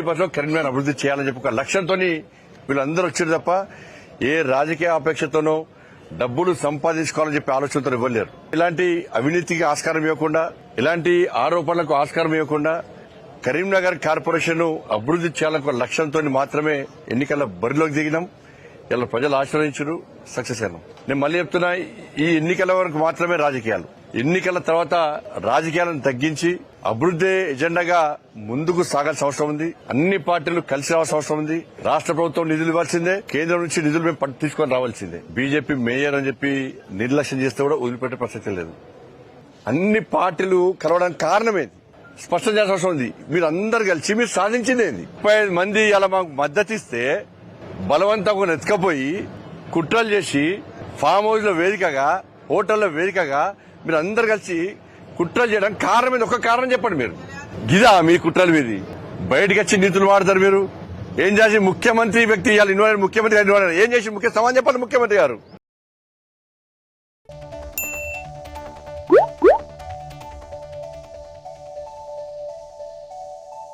ఎట్టి పరిస్థితుల్లో కరీంనగర్ అభివృద్ధి చేయాలని చెప్పి ఒక లక్ష్యంతో వీళ్ళందరూ వచ్చారు తప్ప ఏ రాజకీయ అపేక్షతోనో డబ్బులు సంపాదించుకోవాలని చెప్పి ఆలోచనతో ఇవ్వలేరు. ఇలాంటి అవినీతికి ఆస్కారం ఇవ్వకుండా ఇలాంటి ఆరోపణలకు ఆస్కారం ఇవ్వకుండా కరీంనగర్ కార్పొరేషన్ అభివృద్ధి చేయాలని ఒక లక్ష్యంతో మాత్రమే ఎన్నికల బరిలోకి దిగినాం. ఇలా ప్రజలు ఆశ్రయించరు సక్సెస్ అయినాం. నేను మళ్ళీ చెప్తున్నా ఈ ఎన్నికల వరకు మాత్రమే రాజకీయాలు. ఎన్నికల తర్వాత రాజకీయాలను తగ్గించి అభివృద్ధి ఎజెండాగా ముందుకు సాగాల్సిన అవసరం ఉంది. అన్ని పార్టీలు కలిసి రావాల్సిన అవసరం ఉంది. రాష్ట్ర ప్రభుత్వం నిధులు ఇవ్వాల్సిందే. కేంద్రం నుంచి నిధులు మేము తీసుకొని రావాల్సిందే. బీజేపీ మేయర్ అని చెప్పి నిర్లక్ష్యం చేస్తే కూడా వదిలిపెట్టే ప్రసక్తి లేదు. అన్ని పార్టీలు కలవడానికి కారణమేది స్పష్టం చేయాల్సిన అవసరం ఉంది. మీరు అందరు కలిసి మీరు సాధించింది ఏంది? ముప్పై ఐదు మంది అలా మాకు మద్దతు ఇస్తే బలవంతంగా ఎత్తుకపోయి కుట్రలు చేసి ఫామ్ హౌస్లో వేదికగా హోటల్లో వేదికగా మీరు అందరు కలిసి కుట్రలు చేయడం కారణం మీద ఒక కారణం చెప్పండి మీరు. గిదా మీ కుట్రలు మీది. బయటకు వచ్చి నీతులు వాడతారు మీరు. ఏం చేసి ముఖ్యమంత్రి వ్యక్తి ఇవాళ ఇన్వాల్వ్ ముఖ్యమంత్రి ఇన్వాల్వ్ ఏం చేసి ముఖ్య సమాన్ చెప్పండి ముఖ్యమంత్రి గారు.